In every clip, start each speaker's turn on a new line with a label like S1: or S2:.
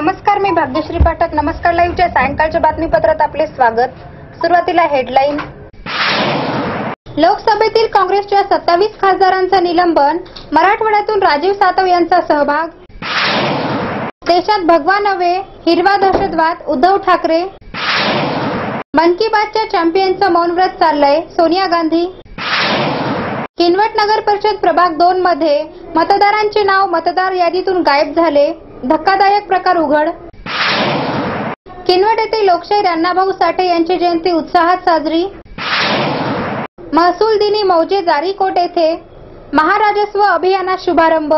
S1: नमस्कार मी भाग्यश्री पाठक. नमस्कार लाईव्हच्या सायंकाळच्या बातमीपत्रात आपले स्वागत. सुरुवातीला हेडलाईन. लोकसभेतील काँग्रेसच्या सत्तावीस खासदारांचं निलंबन मराठवाड्यातून राजीव सातव यांचा सहभाग. देशात भगवा नवे हिरवा दहशतवाद उद्धव ठाकरे. मन की बातच्या चॅम्पियनचं मौनव्रत चाललंय सोनिया गांधी. किनवट नगर परिषद प्रभाग दोन मध्ये मतदारांचे नाव मतदार यादीतून गायब झाले. धक्कादायक प्रकार उघड. किनवट येथे लोकशाहीर अण्णाभाऊ साठे यांची जयंती उत्साहात साजरी. महसूल दिनी मौजे जारीकोट येथे. महाराजस्व अभियानात शुभारंभ.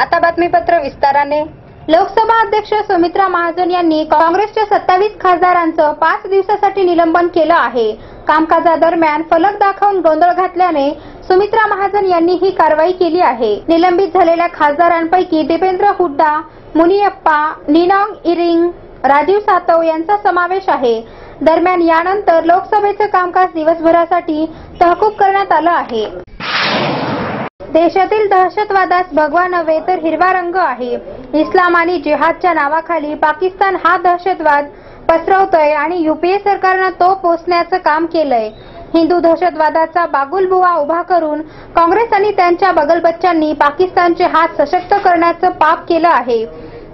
S1: आता बातमीपत्र विस्ताराने. लोकसभा अध्यक्ष सुमित्रा महाजन यांनी काँग्रेसच्या सत्तावीस खासदारांचं पाच दिवसासाठी निलंबन केलं आहे. कामकाजादरम्यान फलक दाखवून गोंधळ घातल्याने सुमित्रा महाजन यांनी ही कारवाई केली आहे. निलंबित झालेल्या खासदारांपैकी देवेंद्र हुड्डा मुनियप्पा निनॉंग इरिंग राजीव सातव यांचा समावेश आहे. दरम्यान यानंतर लोकसभेचं कामकाज दिवसभरासाठी तहकूब करण्यात आलं आहे. देशातील दहशतवादास भगवा नव्हे तर हिरवा रंग आहे. इस्लाम आणि जिहादच्या नावाखाली पाकिस्तान हा दहशतवाद पसरवतोय आणि युपीए सरकारनं तो पोचण्याचं काम केलंय. हिंदू दहशतवादाचा बागुलबुवा उभा करून काँग्रेस आणि त्यांच्या बगलबच्चांनी पाकिस्तानचे हात सशक्त करण्याचं पाप केलं आहे.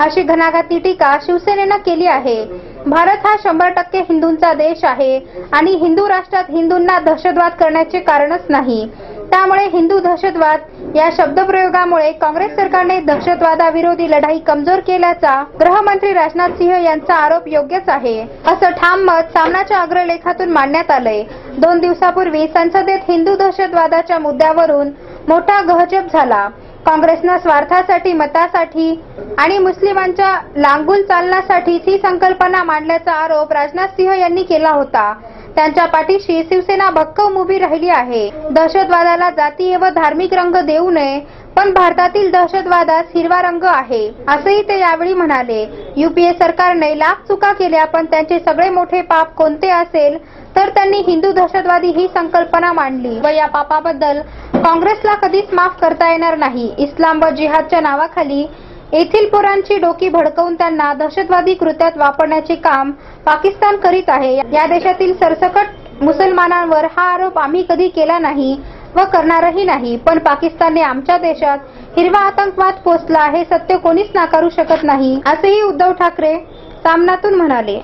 S1: अशी घणाघाती टीका शिवसेनेनं केली आहे. भारत हा शंभर टक्के हिंदूंचा देश आहे आणि हिंदू राष्ट्रात हिंदूंना दहशतवाद करण्याचे कारणच नाही. त्यामुळे हिंदू दहशतवाद या शब्दप्रयोगामुळे काँग्रेस सरकारने दहशतवादाविरोधी लढाई कमजोर केल्याचा गृहमंत्री राजनाथ सिंह यांचा आरोप योग्यच आहे. असं ठाम मत सामनाच्या अग्रलेखातून मांडण्यात आलंय. दोन दिवसापूर्वी संसदेत हिंदू दहशतवादाच्या मुद्द्यावरून मोठा गहजप झाला. काँग्रेसनं स्वार्थासाठी मतासाठी आणि मुस्लिमांच्या लांगून चालण्यासाठीच ही संकल्पना मांडल्याचा आरोप राजनाथ सिंह यांनी केला होता. त्यांच्या पाठीशी शिवसेना भक्कम उभी राहिली आहे. दहशतवादाला जातीय व धार्मिक रंग देऊ नये पण भारतातील दहशतवादास हिरवा रंग आहे असंही ते यावेळी म्हणाले. युपीए सरकारने लाख चुका केल्या पण त्यांचे सगळे मोठे पाप कोणते असेल तर त्यांनी हिंदू दहशतवादी ही संकल्पना मांडली. व या पापाबद्दल काँग्रेसला कधीच माफ करता येणार नाही. इस्लाम व जिहादच्या नावाखाली येथील पोरांची डोकी भडकवून त्यांना दहशतवादी कृत्यात वापरण्याचे काम पाकिस्तान करीत आहे. या देशातील सरसकट मुसलमानांवर हा आरोप आम्ही कधी केला नाही व करणारही नाही. पण पाकिस्तानने आमच्या देशात हिरवा आतंकवाद पोचला हे सत्य कोणीच नाकारू शकत नाही असेही उद्धव ठाकरे सामनातून म्हणाले.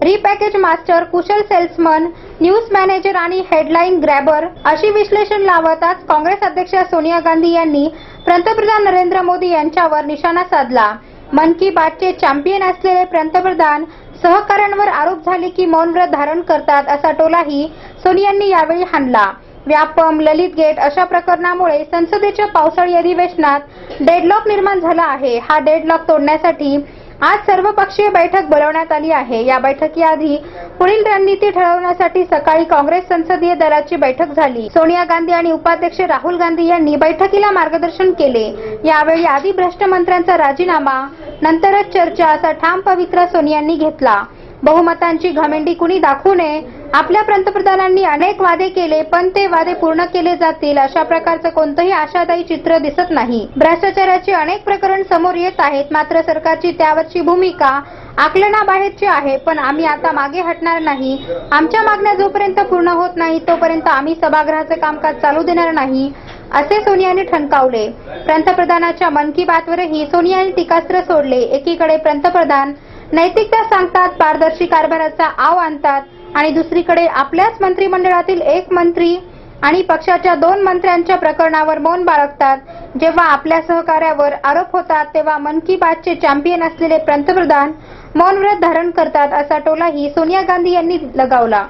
S1: रिपॅकेज मास्टर कुशल सेल्समन न्यूज मॅनेजर आणि हेडलाईन ग्रॅबर अशी विश्लेषण लावताच काँग्रेस अध्यक्ष सोनिया गांधी यांनी पंतप्रधान नरेंद्र मोदी यांच्यावर निशाणा साधला. मन की बातचे चॅम्पियन असलेले पंतप्रधान सहकाऱ्यांवर आरोप झाले की मौन व्रत धारण करतात असा टोलाही सोनियांनी यावेळी हाणला. व्यापम ललित गेट अशा प्रकरणामुळे संसदेच्या पावसाळी अधिवेशनात डेडलॉक निर्माण झाला आहे. हा डेडलॉक तोडण्यासाठी आज सर्वपक्षीय बैठक बोलवण्यात आली आहे. या बैठकीआधी पुढील रणनीती ठरवण्यासाठी सकाळी काँग्रेस संसदीय दलाची बैठक झाली. सोनिया गांधी आणि उपाध्यक्ष राहुल गांधी यांनी बैठकीला मार्गदर्शन केले. यावेळी आधी भ्रष्ट मंत्र्यांचा राजीनामा नंतरच चर्चा असा ठाम पवित्रा सोनियांनी घेतला. बहुमतांची घमेंडी कुणी दाखवू नये आपल्या पंतप्रधानांनी अनेक वादे केले पण ते वादे पूर्ण केले जातील अशा प्रकारचं कोणतंही आशादायी चित्र दिसत नाही. भ्रष्टाचाराची अनेक प्रकरण समोर येत आहेत मात्र सरकारची त्यावरची भूमिका आकलनाबाहेरची आहे पण आम्ही आता मागे हटणार नाही. आमच्या मागण्या जोपर्यंत पूर्ण होत नाही तोपर्यंत आम्ही सभागृहाचं कामकाज चालू देणार नाही असे सोनियाने ठणकावले. पंतप्रधानाच्या मन की बातवरही सोनियाने टीकास्त्र सोडले. एकीकडे पंतप्रधान नैतिकता सांगतात पारदर्शी कारभाराचा आव आणतात आणि दुसरीकडे आपल्याच मंत्रिमंडळातील एक मंत्री आणि पक्षाच्या दोन मंत्र्यांच्या प्रकरणावर मौन बाळगतात. जेव्हा आपल्या सहकार्यावर आरोप होतात तेव्हा मन की बातचे चॅम्पियन असलेले पंतप्रधान मौन व्रत धारण करतात असा टोलाही सोनिया गांधी यांनी लगावला.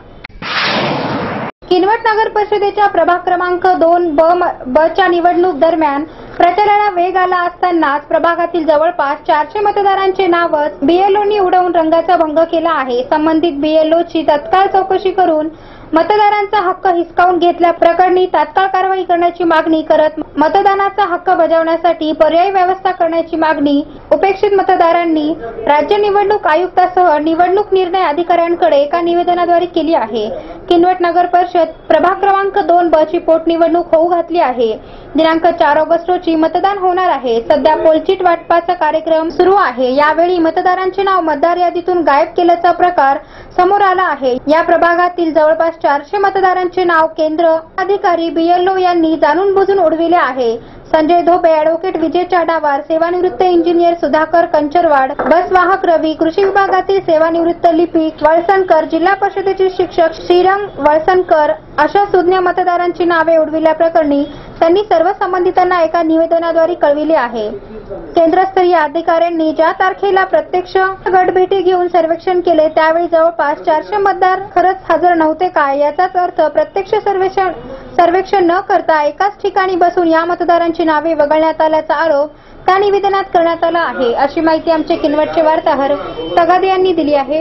S1: किनवट नगर परिषदेच्या प्रभाग क्रमांक दोन ब ब च्या निवडणूक दरम्यान प्रचाराला वेग आला असतानाच प्रभागातील जवळपास चारशे मतदारांचे नावच बीएलओनी उडवून रंगाचा भंग केला आहे. संबंधित बीएलओची तत्काळ चौकशी करून मतदारांचा हक्क हिसकावून घेतल्या प्रकरणी तात्काळ कारवाई करण्याची मागणी करत मतदानाचा हक्क बजावण्यासाठी पर्यायी व्यवस्था करण्याची मागणी उपेक्षित मतदारांनी राज्य निवडणूक आयुक्तासह निवडणूक निर्णय अधिकाऱ्यांकडे एका निवेदनाद्वारे केली आहे. किनवट नगर परिषद प्रभाग क्रमांक दोन ब ची पोटनिवडणूक होऊ घातली आहे. दिनांक चार ऑगस्ट रोजी मतदान होणार आहे. सध्या पोलचीट वाटपाचा कार्यक्रम सुरू आहे. यावेळी मतदारांचे नाव मतदार यादीतून गायब केल्याचा प्रकार समोर आला आहे. या प्रभागातील जवळपास चारशे मतदारांचे नाव केंद्र अधिकारी बीएलओ यांनी जाणून बुजून उडविले आहे. संजय धोबे ऍडव्होकेट विजय चाडावार सेवानिवृत्त इंजिनियर सुधाकर कंचरवाड बस वाहक रवी कृषी विभागातील सेवानिवृत्त लिपिक वळसणकर जिल्हा परिषदेचे शिक्षक श्रीरंग वळसणकर अशा सुज्ञ मतदारांची नावे उडविल्याप्रकरणी त्यांनी सर्व संबंधितांना एका निवेदनाद्वारे कळविले आहे. केंद्रस्तरीय अधिकाऱ्यांनी ज्या तारखेला प्रत्यक्ष गटभेटी घेऊन सर्वेक्षण केले त्यावेळी जवळपास चारशे मतदार खरंच हजर नव्हते काय याचाच अर्थ प्रत्यक्ष सर्वेक्षण सर्वेक्षण न करता एकाच ठिकाणी बसून या मतदारांची नावे वगळण्यात आल्याचा आरोप त्या निवेदनात करण्यात आला आहे. अशी माहिती आमचे किनवटचे वार्ताहर तगादे यांनी दिली आहे.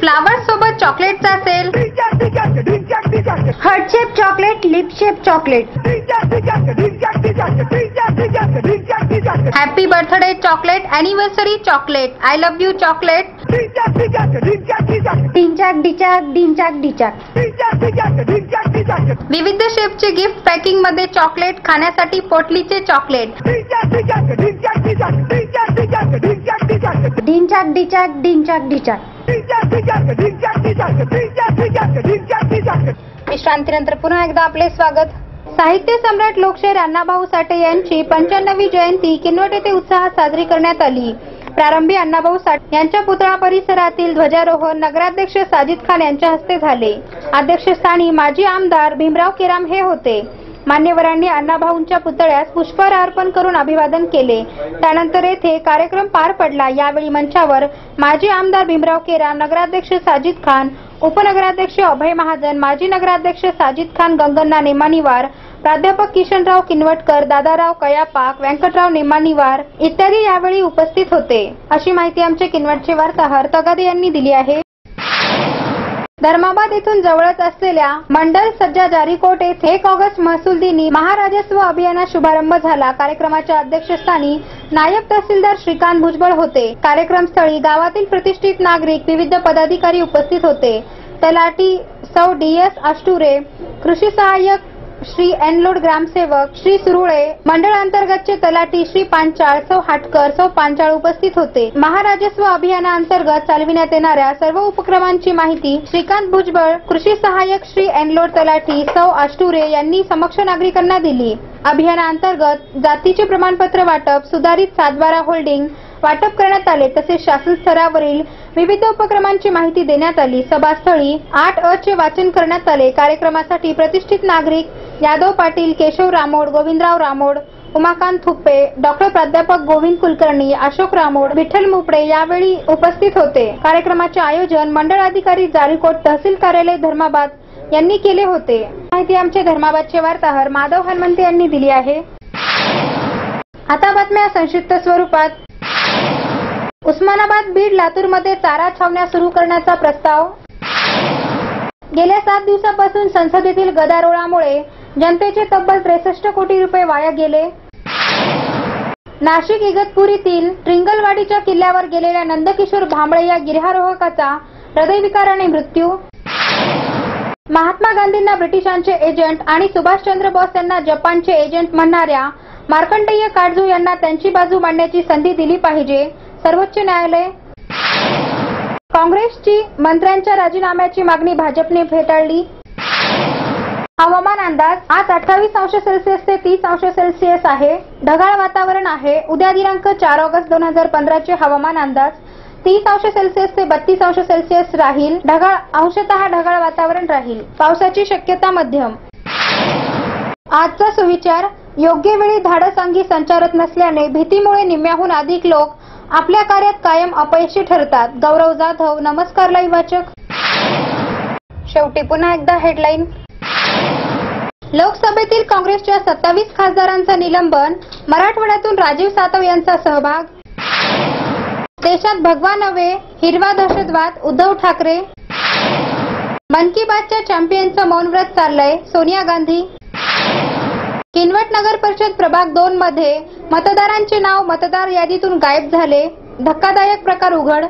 S1: फ्लावर सोबत चॉकलेटचा असेल. Heart shape chocolate lip shape chocolate happy birthday chocolate anniversary chocolate I love you chocolate डिंचाक डिचाक डिंचाक डिचाक विविध शेपचे गिफ्ट पॅकिंगमध्ये चॉकलेट खाण्यासाठी पोटलीचे चॉकलेट डिंचाक डिचाक डिंचाक डिचाक विश्रांतीनंतर पुन्हा एकदा आपले स्वागत साहित्य सम्राट लोकशाहीर अण्णाभाऊ साठे यांची पंच्याण्णवी जयंती किनवट येथे उत्साहात साजरी करण्यात आली प्रारंभी अण्णाभाऊ साठे यांच्या पुतळा परिसरातील ध्वजारोहण नगराध्यक्ष साजिद खान यांच्या हस्ते झाले. अध्यक्षस्थानी माजी आमदार भीमराव केराम हे होते. मान्यवरांनी अण्णाभाऊंच्या पुतळ्यास पुष्पहार अर्पण करून अभिवादन केले. त्यानंतर येथे कार्यक्रम पार पडला. यावेळी मंचावर माजी आमदार भीमराव केराम नगराध्यक्ष साजिद खान उपनगराध्यक्ष अभय महाजन माजी नगराध्यक्ष साजिद खान गंगन्ना नेमानिवार प्राध्यापक किशनराव किनवटकर दादाराव कयापाक व्यंकटराव नेमानिवार इत्यादी यावेळी उपस्थित होते. अशी माहिती आमचे किनवटचे वार्ताहर तगादे यांनी दिली आहे. धर्माबाद येथून जवळच असलेल्या मंडल सज्जा जारीकोट येथे एक ऑगस्ट महसूल दिनी महाराजस्व अभियानात शुभारंभ झाला. कार्यक्रमाच्या अध्यक्षस्थानी नायब तहसीलदार श्रीकांत भुजबळ होते. कार्यक्रमस्थळी गावातील प्रतिष्ठित नागरिक विविध पदाधिकारी उपस्थित होते. तलाटी सौ डी एस अष्टुरे कृषी सहाय्यक श्री एनलोड ग्रामसेवक श्री सुरुळे मंडळ अंतर्गतचे तलाठी श्री पांचाळ सौ हाटकर सौ पांचाळ उपस्थित होते. महाराजस्व अभियानाअंतर्गत चालविण्यात येणाऱ्या सर्व उपक्रमांची माहिती श्रीकांत भुजबळ कृषी सहाय्यक श्री एनलोड तलाठी सौ आष्टुरे यांनी समक्ष नागरिकांना दिली. अभियानाअंतर्गत जातीचे प्रमाणपत्र वाटप सुधारित सातबारा होल्डिंग वाटप करण्यात आले तसेच शासन स्तरावरील विविध उपक्रमांची माहिती देण्यात आली. सभास्थळी आठ अ चे वाचन करण्यात आले. कार्यक्रमासाठी प्रतिष्ठित नागरिक यादव पाटील केशव रामोड गोविंदराव रामोड उमाकांत थुप्पे डॉक्टर प्राध्यापक गोविंद कुलकर्णी अशोक रामोड विठ्ठल मुपडे यावेळी उपस्थित होते. कार्यक्रमाचे आयोजन मंडळ अधिकारी जारीकोट तहसील कार्यालय धर्माबाद यांनी केले होते. माहिती आमचे धर्माबादचे वार्ताहर माधव हनुमंते यांनी दिली आहे. आता बातम्या संक्षिप्त स्वरूपात. उस्मानाबाद बीड लातूरमध्ये चारा छावण्या सुरू करण्याचा प्रस्ताव. गेल्या सात दिवसापासून संसदेतील गदारोळामुळे जनतेचे तब्बल त्रेसष्ट कोटी रुपये वाया गेले. नाशिक इगतपुरीतील ट्रिंगलवाडीच्या किल्ल्यावर गेलेल्या नंदकिशोर भांबळे या गिर्यारोहकाचा हृदयविकाराने मृत्यू. महात्मा गांधींना ब्रिटिशांचे एजंट आणि सुभाषचंद्र बोस यांना जपानचे एजंट म्हणणाऱ्या मार्कंडेय काटजू यांना त्यांची बाजू मांडण्याची संधी दिली पाहिजे सर्वोच्च न्यायालय. काँग्रेसची मंत्र्यांच्या राजीनाम्याची मागणी भाजपने फेटाळली. हवामान अंदाज आज अठ्ठावीस अंश सेल्सिअस ते तीस अंश सेल्सिअस आहे. ढगाळ वातावरण आहे. उद्या दिनांक चार ऑगस्ट दोन हजार पंधराचे हवामान अंदाज तीस अंश सेल्सिअस ते बत्तीस अंश सेल्सिअस राहील. ढगाळ अंशतः ढगाळ वातावरण राहील. पावसाची शक्यता मध्यम. आजचा सुविचार योग्य वेळी धाडस अंगी संचारत नसल्याने भीतीमुळे निम्म्याहून अधिक लोक आपल्या कार्यात कायम अपयशी ठरतात. गौरव जाधव नमस्कार लाईव्ह वाचक. शेवटी पुन्हा एकदा हेडलाईन लोकसभेतील काँग्रेसच्या सत्तावीस खासदारांचं निलंबन मराठवाड्यातून राजीव सातव यांचा सहभाग. देशात भगवा नव्हे हिरवा दहशतवाद उद्धव ठाकरे. मन की बातच्या चॅम्पियनचं मौनव्रत चाललंय सोनिया गांधी. किनवट नगर परिषद प्रभाग दोन मध्ये मतदारांचे नाव मतदार यादीतून गायब झाले. धक्कादायक प्रकार उघड.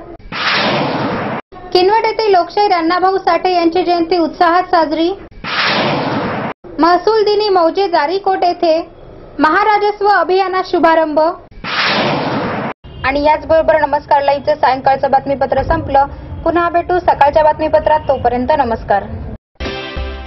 S1: किनवट येथे लोकशाहीर अण्णाभाऊ साठे यांची जयंती उत्साहात साजरी. महसूल दिनी मौजे जारीकोट येथे महाराजस्व अभियाना शुभारंभ. आणि याचबरोबर नमस्कार लाईव्हचं सायंकाळचं बातमीपत्र संपलं. पुन्हा भेटू सकाळच्या बातमीपत्रात तोपर्यंत नमस्कार.